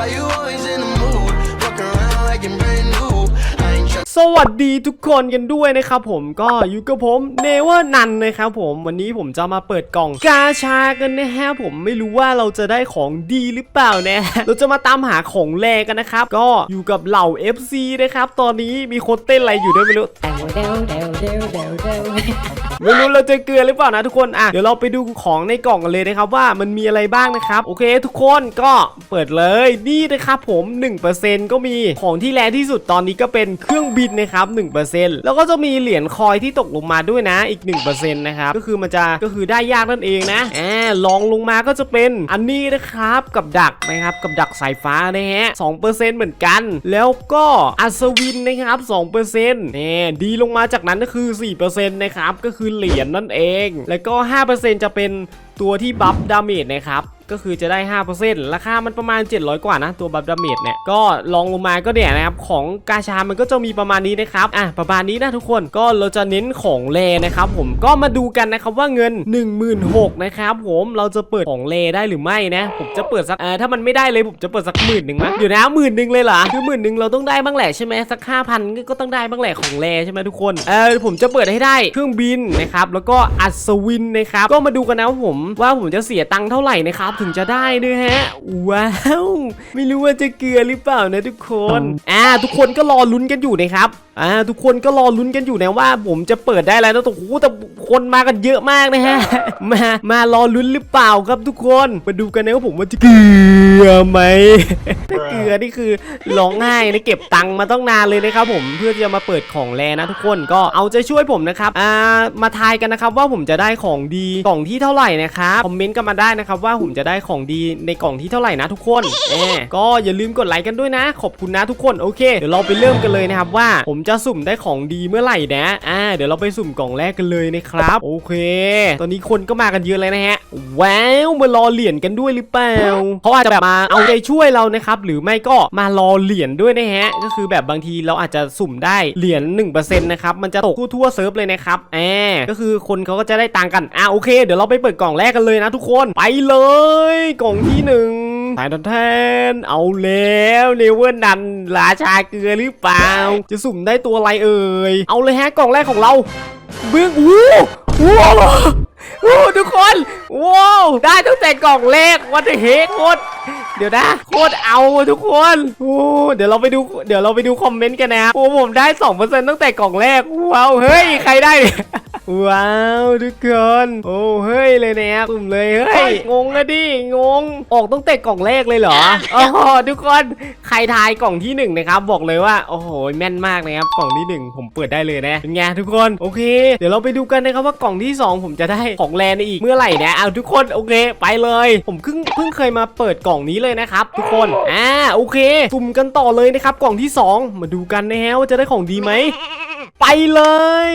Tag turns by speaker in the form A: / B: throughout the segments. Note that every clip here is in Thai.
A: why you always in the mood. Walk around like you're brand new. I ain't try-
B: สวัสดีทุกคนกันด้วยนะครับผมก็อยู่กับผมเนเวอร์นันนะครับผมวันนี้ผมจะมาเปิดกล่องกาชากันนะฮะผมไม่รู้ว่าเราจะได้ของดีหรือเปล่านะ เราจะมาตามหาของแรกันนะครับ ก็อยู่กับเหล่า FC นะครับ ตอนนี้มีคนเต้นอะไรอยู่ด้วยไม่รู้
C: เดวเดวเดวเดวเดวเดว
B: ไม่รู้เราจะเกลือหรือเปล่านะทุกคนอะเดี๋ยวเราไปดูของในกล่องกันเลยนะครับว่ามันมีอะไรบ้างนะครับโอเค ทุกคนก็เปิดเลยนี่นะครับผม1%ก็มีของที่แรงที่สุดตอนนี้ก็เป็นเครื่องบินนะครับ1%แล้วก็จะมีเหรียญคอยที่ตกลงมาด้วยนะอีก1%นะครับก็คือมันจะก็คือได้ยากนั่นเองนะแอ่าลองลงมาก็จะเป็นอันนี้นะครับกับดักนะครับกับดักสายฟ้านะฮะ2%เหมือนกัน แล้วก็อัศวินนะครับ2%นี่ดีลงมาจากนั้นก็คือ4%นะครับก็คือเหรียญนั่นเอง แล้วก็ 5%จะเป็นตัวที่บัฟดาเมจนะครับ ก็คือจะได้ 5%ราคามันประมาณ 700 กว่านะ ตัวบัฟดาเมจเนี่ย ก็ลองลงมาก็เนี่ยนะครับ ของกาชา มันก็จะมีประมาณนี้นะครับ อะ ประมาณนี้นะทุกคน ก็เราจะเน้นของเลนะครับผม ก็มาดูกันนะครับว่าเงิน 16,000นะครับผม เราจะเปิดของเลได้หรือไม่นะ ผมจะเปิดสัก เออถ้ามันไม่ได้เลยผมจะเปิดสักหมื่นหนึ่งมั้ยเดี๋ยวนะหมื่นหนึ่งเลยเหรอ คือหมื่นหนึ่งเราต้องได้บ้างแหละใช่ไหมสักห้าพันก็ต้องได้บ้างแหละของเลใช่ไหมทุกคน เออผมจะเปิดให้ได้เครื่องบินนะครับ แล้วก็อัศวินนะครับ ก็มาดูกันนะผมว่าผมจะเสียตังค์เท่าไหร่นะครับถึงจะได้ด้วยฮะ ว้าว ไม่รู้ว่าจะเกลือหรือเปล่านะทุกคน อ่า ทุกคนก็รอลุ้นกันอยู่นะครับ อ่า ทุกคนก็รอลุ้นกันอยู่นะว่า ผมจะเปิดได้แล้วนะโอ้โหแต่คนมากันเยอะมากนะฮะ มา มารอลุ้นหรือเปล่าครับทุกคน มาดูกันนะว่าผมว่าจะเกลือไหมถ้าเกลือนี่คือร้องไห้นะเก็บตังค์มาต้องนานเลยนะครับผม เพื่อจะมาเปิดของแรนะทุกคน ก็เอาใจช่วยผมนะครับ อ่า มาทายกันนะครับว่าผมจะได้ของดีกล่องที่เท่าไหร่นะครับ คอมเมนต์กันมาได้นะครับว่าผมจะได้ของดีในกล่องที่เท่าไหร่นะทุกคนแหมก็อย่าลืมกดไลค์กันด้วยนะ ขอบคุณนะทุกคนโอเคเดี๋ยวเราไปเริ่มกันเลยนะครับว่า ผมจะสุ่มได้ของดีเมื่อไหร่นะอ่าเดี๋ยวเราไปสุ่มกล่องแรกกันเลยนะครับ โอเค ตอนนี้คนก็มากันเยอะเลยนะฮะว้าวมารอเหรียญกันด้วยหรือเปล่าเขาอาจจะแบบมาเอาใจช่วยเรานะครับหรือไม่ก็มารอเหรียญด้วยนะฮะ ก็คือแบบบางทีเราอาจจะสุ่มได้เหรียญ1%นะครับมันจะตกทั่วๆเซิร์ฟเลยนะครับแอบก็คือคนเขาก็จะได้ตังค์กันอ่าโอเค เดี๋ยวเราไปเปิดกล่องแรกกันเลยนะทุกคนไปเลยกล่องที่หนึ่งสายทนแทนเอาแล้วเลเวลนันราชาเกลือหรือเปล่า จะสุ่มได้ตัวอะไรเอ่ย เอาเลยฮะกล่องแรกของเรา เบื้องอู้ว้าวโอ้ทุกคน ว้าว ได้ตั้งแต่กล่องแรกวันเฮกโคตร เดี๋ยวนะ โคตรเอาอะทุกคนโอ้เดี๋ยวเราไปดูเดี๋ยวเราไปดูคอมเมนต์กันนะโอ้ผมได้2%ตั้งแต่กล่องแรกว้าวเฮ้ยใครได้เนี่ยว้าวทุกคนโอ้เฮ้ยเลยเนี่ยสุ่มเลยเฮ้ยงงอะดิงงออกตั้งแต่กล่องแรกเลยเหรอโอ้โหทุกคนใครทายกล่องที่หนึ่งนะครับบอกเลยว่าโอ้โหแม่นมากนะครับกล่องที่หนึ่งผมเปิดได้เลยนะเป็นไงทุกคนโอเค เดี๋ยวเราไปดูกันนะครับว่ากล่องที่สองผมจะได้ของแลนอีกเมื่อไหร่นะเอาทุกคนโอเค ไปเลย ผมเพิ่งเพิ่งเคยมาเปิดกล่องนี้เลยนะครับทุกคนอ่าโอเคสุ่มกันต่อเลยนะครับกล่องที่สองมาดูกันนะฮะว่าจะได้ของดีไหมไปเลย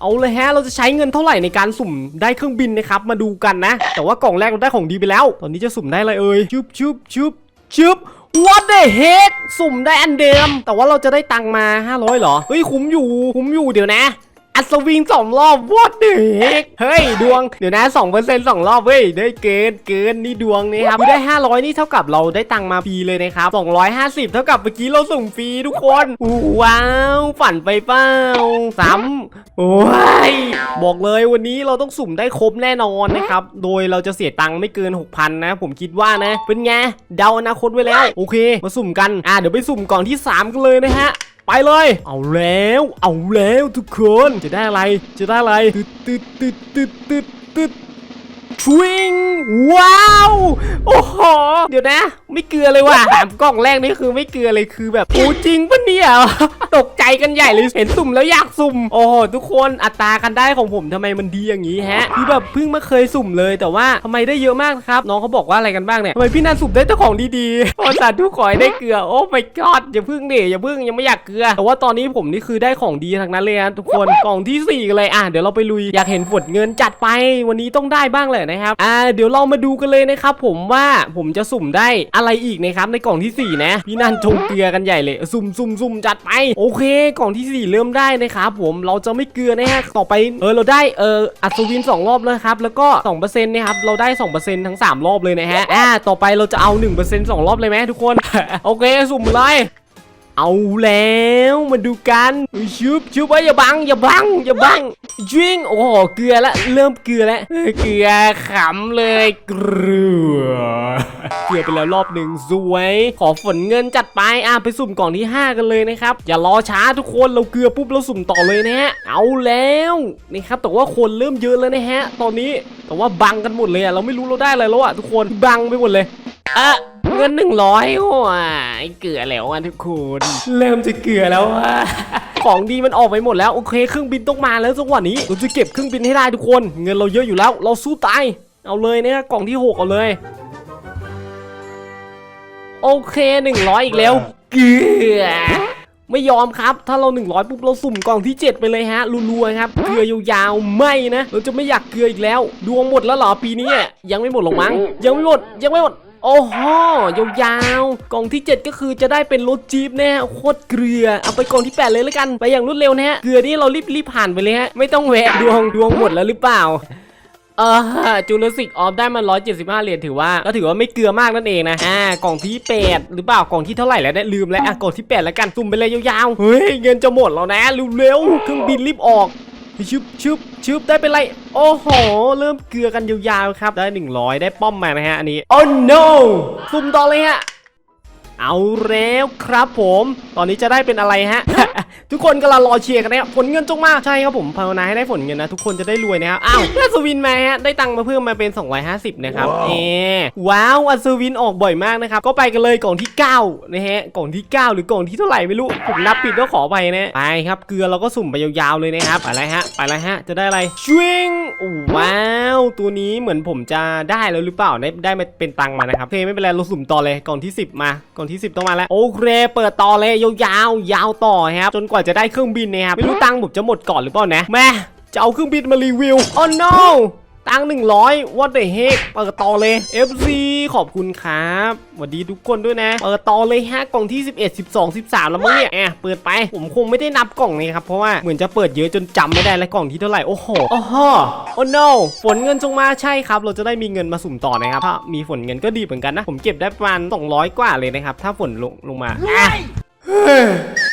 B: เอาเลยฮะเราจะใช้เงินเท่าไหร่ในการสุ่มได้เครื่องบินนะครับ มาดูกันนะ แต่ว่ากล่องแรกเราได้ของดีไปแล้ว ตอนนี้จะสุ่มได้อะไรเอ่ยชุบชุบชุบชุบ What the heck สุ่มได้อันเดิม แต่ว่าเราจะได้ตังค์มา 500เหรอ เฮ้ยคุ้มอยู่คุ้มอยู่เดี๋ยวนะ อัศวินสองรอบ What the heck เฮ้ยดวงเดี๋ยวนะ2%สองรอบเฮ้ยได้เกินเกินนี่ดวงนี่ครับได้500นี่เท่ากับเราได้ตังค์มาฟรีเลยนะครับ250เท่ากับเมื่อกี้เราสุ่มฟรีทุกคนอู้ว้าวฝันไปเปล่าซ้ำโอ้ยบอกเลยวันนี้เราต้องสุ่มได้ครบแน่นอนนะครับ โดยเราจะเสียตังค์ไม่เกิน6,000นะ ผมคิดว่านะ เป็นไงเดาอนาคตไว้แล้ว โอเค มาสุ่มกันอ่าเดี๋ยวไปสุ่มกล่องที่ 3 กันเลยนะฮะ ไปเลย เอาแล้ว เอาแล้วทุกคน จะได้อะไร จะได้อะไรตึ๊ดตึ๊ดตึ๊ดตึ๊ดตึ๊ดตึ๊ด ทวิงว้าว โอ้โห เดี๋ยวนะ ไม่เกลือเลยว่ะสามกล่องแรกนี่คือไม่เกลือเลยคือแบบโอ้จริงปะเนี่ยตกใจกันใหญ่เลยเห็นสุ่มแล้วอยากสุ่ม โอ้โหทุกคนอัตรากันได้ของผมทำไมมันดีอย่างนี้ฮะคือแบบเพิ่งมาเคยสุ่มเลยแต่ว่าทำไมได้เยอะมากครับ น้องเขาบอกว่าอะไรกันบ้างเนี่ยทำไมพี่นันสุ่มได้แต่ของดีๆโอ้สาธุขอให้ได้เกลือโอ้ my god อย่าพึ่งดิอย่าพึ่งยังไม่อยากเกลือ แต่ว่าตอนนี้ผมนี่คือได้ของดีทั้งนั้นเลยนะทุกคนกล่องที่สี่เลยอะเดี๋ยวเราไปลุยอยากเห็นฝดเงินจัดไป วันนี้ต้องได้บ้างเลยนะครับอ่าเดี๋ยวเรามาดูกันเลยนะครับผมว่าผมจะสุ่มได้อะไรอีกนะครับในกล่องที่สี่นะพี่นันชงเกลือกันใหญ่เลยซุ่มซุ่มซุ่มจัดไปโอเค กล่องที่สี่เริ่มได้นะครับผมเราจะไม่เกลือนะฮะต่อไปเออเราได้เอออัศวินสองรอบแล้วครับแล้วก็2%นะครับเราได้ 2%ทั้งสามรอบเลยนะฮะอ่าต่อไปเราจะเอา1%สองรอบเลยไหมทุกคนโอเคสุ่มเลย เอาแล้วมาดูกันชุบชุบไว้อย่าบังอย่าบังอย่าบังยิงโอ้โหเกลือละเริ่มเกลือแล้วเกลือขำเลยเกลือเกลือไปแล้วรอบหนึ่งสวย ขอฝนเงินจัดไปอะไปสุ่มกล่องที่ 5 กันเลยนะครับ อย่ารอช้าทุกคนเราเกลือปุ๊บเราสุ่มต่อเลยนะฮะเอาแล้วนี่ครับแต่ว่าคนเริ่มเยอะแล้วนะฮะ ตอนนี้แต่ว่าบังกันหมดเลยอะเราไม่รู้เราได้อะไรแล้วอะทุกคนบังไปหมดเลยอะ เงินหนึ่งร้อยว้ายเกลือแล้วอะทุกคนเริ่มจะเกลือแล้วอะของดีมันออกไปหมดแล้วโอเคเครื่องบินต้องมาแล้วจังหวะนี้เราจะเก็บเครื่องบินให้ได้ทุกคน เงินเราเยอะอยู่แล้ว เราสู้ตายเอาเลยเนี่ยกล่องที่หกเอาเลย โอเคหนึ่งร้อยอีกแล้วเกลือไม่ยอมครับ ถ้าเรา 100 ปุ๊บเราสุ่มกล่องที่ 7 ไปเลยฮะรัวๆครับเกลือยาวๆไม่นะ เราจะไม่อยากเกลืออีกแล้ว ดวงหมดแล้วเหรอปีนี้อะยังไม่หมดหรอกมั้งยังไม่หมดยังไม่หมด โอ้โหยาวๆ กล่องที่ 7 ก็คือจะได้เป็นรถจี๊ปแน่โคตรเกลือ เอาไปกล่องที่ 8 เลยแล้วกัน ไปอย่างรวดเร็วนะฮะ เกลือนี่เรารีบๆผ่านไปเลยฮะ ไม่ต้องแวะดวงดวงหมดแล้วหรือเปล่าเออจูเลสิกออฟได้มา 175 เหรียญถือว่าก็ถือว่าไม่เกลือมากนั่นเองนะอ่ากล่องที่ 8 หรือเปล่ากล่องที่เท่าไหร่แล้วเนี่ยลืมแล้วอะกล่องที่ 8 แล้วกันซุ่มไปเลยยาวๆ เฮ้ย เงินจะหมดแล้วนะเร็วๆเครื่องบินรีบออก ชึบชึบชึบได้เป็นไร โอ้โห เริ่มเกลือกันยาวๆครับ ได้ 100 ได้ป้อมมานะฮะอันนี้ โอ้ no ซุ่มต่อเลยฮะ เอาแล้วครับผม ตอนนี้จะได้เป็นอะไรฮะ ทุกคนกำลังรอเชียร์กันนะครับ ผลเงินจงมา ใช่ครับผมภาวนาให้ได้ผลเงินนะ ทุกคนจะได้รวยนะครับ อ้าวอัศวินมาฮะ ได้ตังค์มาเพิ่มมาเป็น 250 นะครับ เอว้าวอัศวินออกบ่อยมากนะครับ ก็ไปกันเลยกล่องที่ 9 นะฮะ กล่องที่ 9 หรือกล่องที่เท่าไหร่ไม่รู้ ผมนับผิดก็ขอไปนะ ไปครับ เกลือเราก็สุ่มไปยาวๆเลยนะครับ ไปเลยฮะ ไปเลยฮะ จะได้อะไรชิงว้าว ตัวนี้เหมือนผมจะได้แล้วหรือเปล่า ได้ได้มาเป็นตังค์มานะครับ โอเคไม่เป็นไร เราสุ่มต่อเลย กล่องที่ 10 มากล่องที่ 10 ต้องมาแล้ว โอเค เปิดต่อเลยยาวๆยาวต่อครับจนกว่าจะได้เครื่องบินนะครับไม่รู้ตังค์ผมจะหมดก่อนหรือเปล่านะแม่จะเอาเครื่องบินมารีวิวโอ้ no ตังค์100 what the heck เปิดต่อเลย FC ขอบคุณครับสวัสดีทุกคนด้วยนะ เปิดต่อเลยฮะกล่องที่ 11 12 13 แล้วมั้งเนี่ยแอบเปิดไป ผมคงไม่ได้นับกล่องเลยครับ เพราะว่าเหมือนจะเปิดเยอะจนจำไม่ได้แล้วกล่องที่เท่าไหร่ โอ้โห โอ้โหโอ้ no ฝนเงินจงมาใช่ครับ เราจะได้มีเงินมาสุ่มต่อนะครับ ถ้ามีฝนเงินก็ดีเหมือนกันนะ ผมเก็บได้ประมาณ200 กว่าเลยนะครับ ถ้าฝนลงลงมา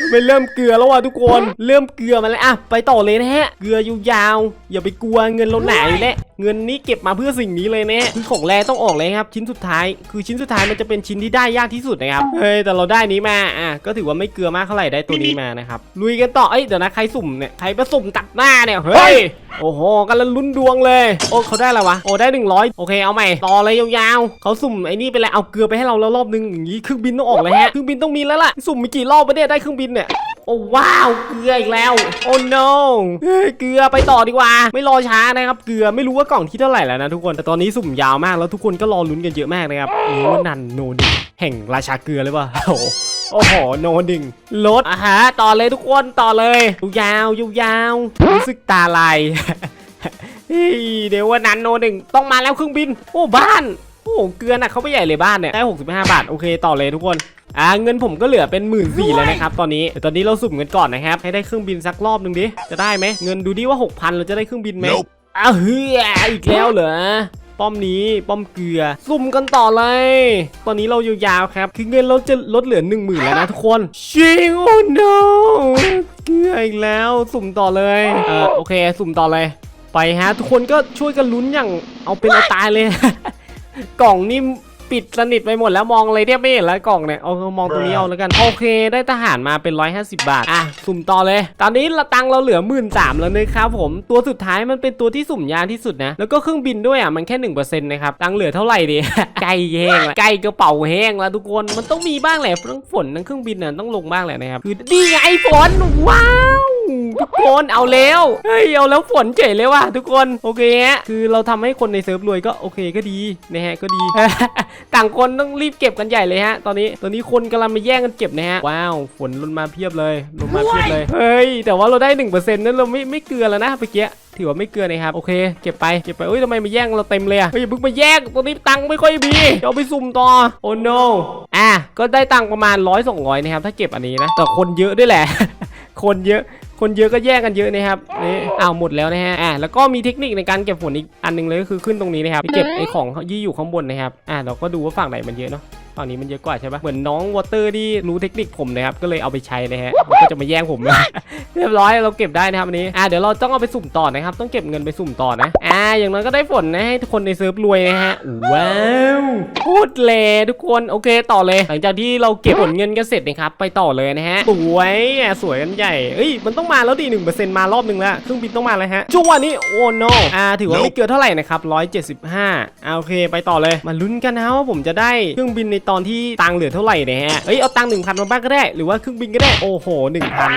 B: ไม่เริ่มเกลือแล้วว่ะทุกคน เริ่มเกลือมาแล้วอะไปต่อเลยนะฮะ เกลือยาวๆอย่าไปกลัวเงินเราหนาอยู่แล้ว เงินนี้เก็บมาเพื่อสิ่งนี้เลยนะคือของแรต้องออกเลยครับชิ้นสุดท้าย คือชิ้นสุดท้ายมันจะเป็นชิ้นที่ได้ยากที่สุดนะครับเฮ้ยแต่เราได้นี้มาอะก็ถือว่าไม่เกลือมากเท่าไหร่ได้ตัวนี้มานะครับลุยกันต่อเอ้ยเดี๋ยวนะใครสุ่มเนี่ยใครไปสุ่มตัดหน้าเนี่ยเฮ้ยโอ้โหกำลังลุ้นดวงเลย โอ้เขาได้แล้ววะโอ้ได้ 100 โอเคเอาใหม่ต่อเลยยาวๆเขาสุ่มไอ้นี่ไปแล้วเอาเกลือไปให้เราแล้วรอบนึงอย่างนี้เครื่องบินต้องออกเลยฮะเครื่องบินต้องมีแล้วล่ะสุ่มมีกี่รอบไปเนี่ยได้เครื่องบินเนี่ย โอ้ว้าวเกลืออีกแล้ว โอ้ no เฮ้ยเกลือไปต่อดีกว่า ไม่รอช้านะครับเกลือไม่รู้ว่ากล่องที่เท่าไหร่แล้วนะทุกคนแต่ตอนนี้สุ่มยาวมากแล้วทุกคนก็รอลุ้นกันเยอะมากนะครับนี่ว่านันโนดิแห่งราชาเกลือเลยป่ะโอ้โหโอ้โหโนดิงรถอะฮะต่อเลยทุกคนต่อเลยยาวยาวๆรู้สึกตาลายเฮ้ยเดี๋ยววันนั้นโนหนึ่งต้องมาแล้วเครื่องบิน โอ้บ้าน โอ้เกลือหนักเขาไปใหญ่เลยบ้านเนี่ยได้65 บาท โอเค ต่อเลยทุกคน อ่าเงินผมก็เหลือเป็นหมื่นสี่แล้วนะครับตอนนี้เดี๋ยวตอนนี้เราสุ่มกันก่อนนะครับให้ได้เครื่องบินสักรอบหนึ่งดิจะได้ไหมเงินดูดิว่า6,000เราจะได้เครื่องบินไหม
A: Nope
B: อ้าวเฮ้ยอีกแล้วเหรอป้อมนี้ป้อมเกลือสุ่มกันต่อเลย ตอนนี้เรายาวๆครับ คือเงินเราจะลดเหลือ1 0,000แล้วนะทุกคนชิงโอ้ no เกลืออีกแล้วสุ่มต่อเลยเออโอเค สุ่มต่อเลย ไปฮะ ทุกคนก็ช่วยกันลุ้นอย่างเอาเป็นเอาตายเลย กล่องนี่ ปิดสนิทไปหมดแล้วมองอะไรแทบไม่เห็นแล้วกล่องเนี่ยเอามองตรงนี้เอาแล้วกันโอเค ได้ทหารมาเป็น 150 บาทอะสุ่มต่อเลย ตอนนี้ละตังค์เราเหลือ1 3ื่นแล้วนะครับผมตัวสุดท้ายมันเป็นตัวที่สุ่มยากที่สุดนะแล้วก็เครื่องบินด้วยอะมันแค่1%นะครับตังค์เหลือเท่าไหร่ดีใกล้แห้งละใกล้กระเป๋าแห้งแล้วทุกคนมันต้องมีบ้างแหละทั้งฝนทั้งเครื่องบินน่ะต้องลงบ้างแหละนะครับคือดีไงฝนว้าว ทุกคนเอาแล้วเฮ้ยเอาแล้วฝนเจ๋เลยว่ะทุกคนโอเคฮะคือเราทำให้คนในเซิร์ฟรวยก็โอเคก็ดีนะฮะก็ดี ต่างคนต้องรีบเก็บกันใหญ่เลยฮะ ตอนนี้ตอนนี้คนกำลังมาแย่งกันเก็บนะฮะว้าวฝนลงมาเพียบเลยลงมาเพียบเลยเฮ้ยแต่ว่าเราได้หนึ่งเปอร์เซ็นต์นั้นเราไม่ไม่เกลือแล้วนะเมื่อกี้ถือว่าไม่เกลือนะครับ โอเค เก็บไป เก็บไปเอ้ยทำไมมาแย่งเราเต็มเลยอะเฮ้ยอย่าเพิ่งมาแย่งตอนนี้ตังค์ไม่ค่อยมีเดี๋ยวเอาไปสุ่มต่อ โอ้ no อะ ก็ได้ตังค์ประมาณร้อยสองร้อยนะครับ ถ้าเก็บอันนี้นะ แต่คนเยอะด้วยแหละ คนเยอะ คนเยอะก็แย่งกันเยอะนะครับนี่อ้าวหมดแล้วนะฮะอะแล้วก็มีเทคนิคในการเก็บฝนอีกอันหนึงเลยก็คือขึ้นตรงนี้นะครับไปเก็บไอ้ของยี่อยู่ข้างบนนะครับอะเราก็ดูว่าฝั่งไหนมันเยอะเนาะ ฝั่งนี้มันเยอะกว่าใช่ปะเหมือนน้องวอเตอร์ที่รู้เทคนิคผมนะครับก็เลยเอาไปใช้นะฮะมันก็จะมาแย่งผมนะเรียบร้อยเราเก็บได้นะครับอันนี้อะเดี๋ยวเราต้องเอาไปสุ่มต่อนะครับ ต้องเก็บเงินไปสุ่มต่อนะอ่าอย่างน้อยก็ได้ฝนนะให้ทุกคนในเซิร์ฟรวยนะฮะว้าวพูดเลยทุกคนโอเคต่อเลย หลังจากที่เราเก็บผลเงินกันเสร็จนะครับไปต่อเลยนะฮะสวยอะสวยกันใหญ่เอ้ยมันต้องมาแล้วดิหนึ่งเปอร์เซ็นต์มารอบหนึ่งแล้วเครื่องบินต้องมาแล้วฮะจังวะนี้โอ้ no อ่าถือว่าไม่เกินเท่าไหร่นะครับ175อ่าโอเคไปต่อเลยมาลุ้นกันนะว่าผมจะได้เครื่องบินในตอนที่ตังค์เหลือเท่าไหร่นะฮะ เอ้ยเอาตังค์หนึ่งพันมาบ้างก็ได้ หรือว่าเครื่องบินก็ได้ โอ้โหหนึ่งพัน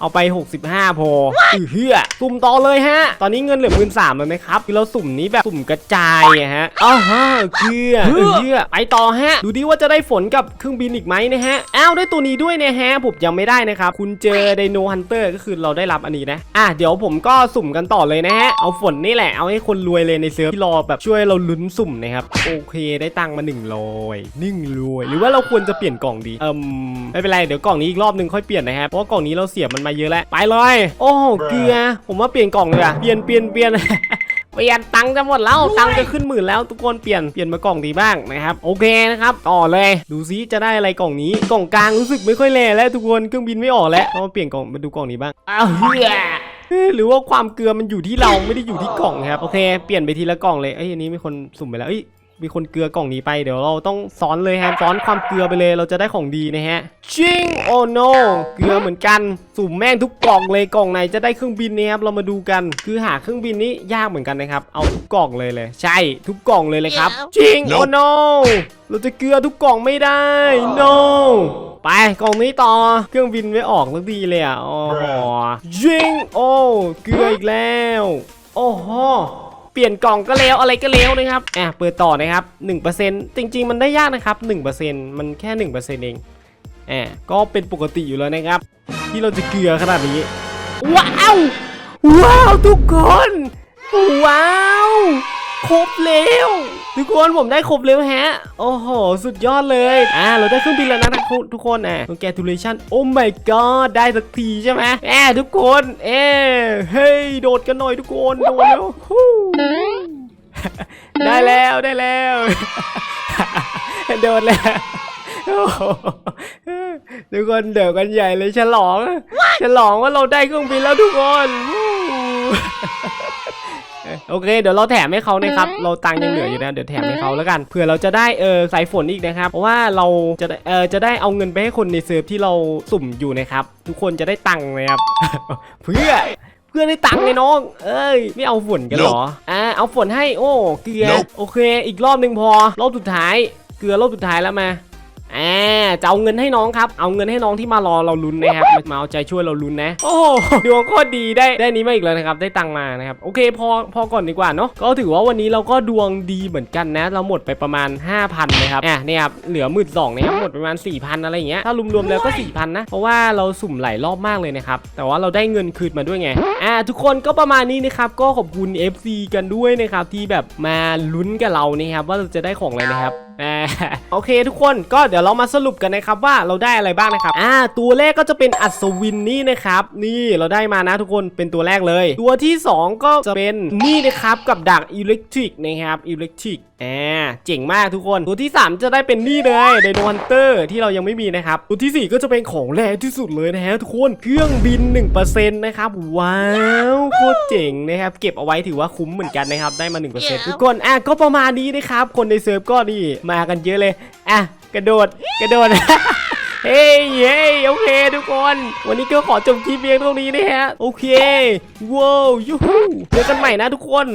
B: เอาไป 65พออือเฮือสุ่มต่อเลยฮะ ตอนนี้เงินเหลือหมื่นสามแล้วนะครับ คือเราสุ่มนี้แบบสุ่มกระจายอะฮะอ้าวฮะเกลือเฮือไปต่อฮะ ดูดิว่าจะได้ฝนกับเครื่องบินอีกไหมนะฮะ อ้าวได้ตัวนี้ด้วยนะฮะ ผมยังไม่ได้นะครับ คุณเจอไดโนฮันเตอร์ก็คือเราได้รับอันนี้นะ อะเดี๋ยวผมก็สุ่มกันต่อเลยนะฮะ เอาฝนนี่แหละ เอาให้คนรวยเลยในเซิร์ฟที่รอแบบช่วยเราลุ้นสุ่มนะครับ โอเคได้ตังค์มา1นึ่งร้อยหนึ่งรวย หรือว่าเราควรจะเปลี่ยนกล่องดีเอิมไม่เป็นไรเดี๋ยวกล่องนี้อีกรอบหนึงค่อยเปลี่ยนนะครับเพราะว่ากล่องนี้เราเสียบมันมาเยอะแล้วไปเลย โอ้โหเกลือผมว่าเปลี่ยนกล่องเลยอะเปลี่ยนเปลี่ยนเปลี่ยน เปลี่ยนตังค์จะหมดแล้วตังค์จะขึ้นหมื่นแล้วทุกคนเปลี่ยนเปลี่ยนมากล่องดีบ้างนะครับโอเคนะครับต่อเลย ดูซิจะได้อะไรกล่องนี้กล่องกลางรู้สึกไม่ค่อยแลแล้วทุกคนเครื่องบินไม่ออกแล้วต้องมาเปลี่ยนกล่องมาดูกล่องนี้บ้างอ้าวเฮียเอ้ยหรือว่าความเกลือมันอยู่ที่เราไม่ได้อยู่ที่กล่องครับโอเค เปลี่ยนไปทีละกล่องเลยเอ้ยอันนี้มีคนสุ่มไปแล้วเอ้ย มีคนเกลือกล่องนี้ไปเดี๋ยวเราต้องซ้อนเลยฮะซ้อนความเกลือไปเลยเราจะได้ของดีนะฮะชิงโอโนเกลือเหมือนกันสุ่มแม่งทุกกล่องเลยกล่องไหนจะได้เครื่องบินเนี่ยครับเรามาดูกันคือหาเครื่องบินนี้ยากเหมือนกันนะครับเอาทุกกล่องเลยเลย ใช่ทุกกล่องเลยเลยครับชิงโอโนเราจะเกลือทุกกล่องไม่ได้ no ไปกล่องนี้ต่อเครื่องบินไม่ออกสักทีเลยอะโอ้โหยิงโอ้เกลืออีกแล้วโอ้โห เปลี่ยนกล่องก็เล้วอะไรก็เล้วนะครับอะเปิดต่อนะครับ 1%จริง ๆ มันได้ยากนะครับ 1%มันแค่ 1%เองอะก็เป็นปกติอยู่แล้วนะครับ ที่เราจะเกลือขนาดนี้ ว้าว ว้าวทุกคน ว้าว ครบแล้ว ทุกคนผมได้ครบแล้วฮะ โอ้โห สุดยอดเลย อ่า เราได้เครื่องบินแล้วนะทุกคนทุกคนอะ congratulation โอ้ my god ได้สักทีใช่ไหมแอบทุกคน เอ้เฮ้ย โดดกันหน่อยทุกคน โดดแล้วได้แล้วได้แล้ว โดดแล้วทุกคนเดือดกันใหญ่เลยฉลอง ฉลองว่าเราได้เครื่องบินแล้วทุกคน โอเค เดี๋ยวเราแถมให้เขานะครับเราตังค์ยังเหลืออยู่นะเดี๋ยวแถมให้เขาแล้วกันเผื่อเราจะได้เออสายฝนอีกนะครับเพราะว่าเราจะได้เออจะได้เอาเงินไปให้คนในเซิร์ฟที่เราสุ่มอยู่นะครับทุกคนจะได้ตังค์นะครับเพื่อเพื่อได้ตังค์ไงน้อง เอ้ย ไม่เอาฝนกันเหรออ่าเอาฝนให้โอ้เกลือ
A: Nope
B: โอเค อีกรอบหนึ่งพอรอบสุดท้ายเกลือรอบสุดท้ายแล้วมา อ่าจะเอาเงินให้น้องครับ เอาเงินให้น้องที่มารอเราลุ้นนะครับ มาเอาใจช่วยเราลุ้นนะ โอ้โหดวงโคตรดีได้ได้นี้มาอีกแล้วนะครับ ได้ตังค์มานะครับ โอเคพอพอก่อนดีกว่าเนาะ ก็ถือว่าวันนี้เราก็ดวงดีเหมือนกันนะ เราหมดไปประมาณ 5,000นะครับ อะเนี่ยครับ เหลือหมื่นสองนะครับ หมดประมาณ 4,000 อะไรอย่างเงี้ย ถ้ารวมๆแล้วก็ 4,000 นะ เพราะว่าเราสุ่มหลายรอบมากเลยนะครับ แต่ว่าเราได้เงินคืนมาด้วยไง อ่าทุกคนก็ประมาณนี้นะครับ ก็ขอบคุณ FC กันด้วยนะครับที่แบบมาลุ้นกับเรานะครับว่าเราจะได้ของอะไรนะครับอ่า โอเคทุกคนก็เดี๋ยวเรามาสรุปกันนะครับว่าเราได้อะไรบ้างนะครับอ่าตัวแรกก็จะเป็นอัศวินนี่นะครับ นี่เราได้มานะทุกคนเป็นตัวแรกเลย ตัวที่ 2 ก็จะเป็นนี่นะครับกับดักอิเล็กทริกนะครับอิเล็กทริกอ่าเจ๋งมากทุกคนตัวที่ 3 จะได้เป็นนี่เลยไดโนฮันเตอร์ที่เรายังไม่มีนะครับตัวทีสี่ 4 ก็จะเป็นของแรงที่สุดเลยนะฮะทุกคนเครื่องบิน 1%นะครับว้าวโคตรเจ๋งนะครับเก็บเอาไว้ถือว่าคุ้มเหมือนกันนะครับได้มา 1%ทุกคนอะก็ประมาณนี้นะครับคนในเซิร์ฟก็นี่มากันเยอะเลยอะกระโดดกระโดดเฮ้ยเฮ้ยโอเคทุกคน วันนี้ก็ขอจบคลิปเพียงเท่านี้นะฮะ โอเค ว้าวยูฮูเจอกันใหม่นะทุกคน